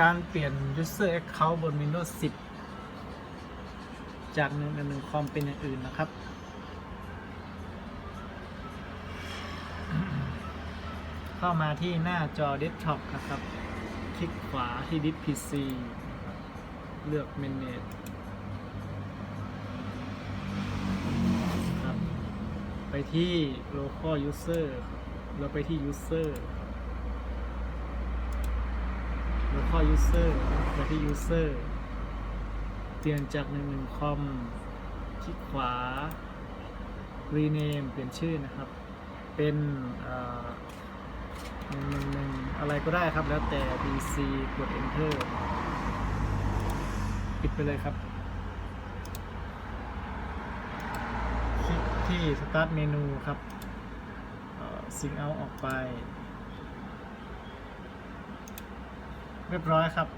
การเปลี่ยน user account บน Windows 10 จากหนึ่งหนึ่งคอมเป็นอย่างอื่นนะครับ เข้ามาที่หน้าจอเดสก์ท็อปนะครับ คลิกขวาที่ดิส PC นะครับเลือก Manage ไปที่ local user ครับแล้วไปที่ user local user ไปที่ user เปลี่ยนจากหนึ่งหนึ่งคอมคลิกขวา rename เปลี่ยนชื่อนะครับ เป็นหนึ่งหนึ่งหนึ่งอะไรก็ได้ครับ แล้วแต่ DC กด enter ปิดไปเลยครับ คลิกที่ start เมนูครับซิงเอาออกไป เรียบร้อยครับ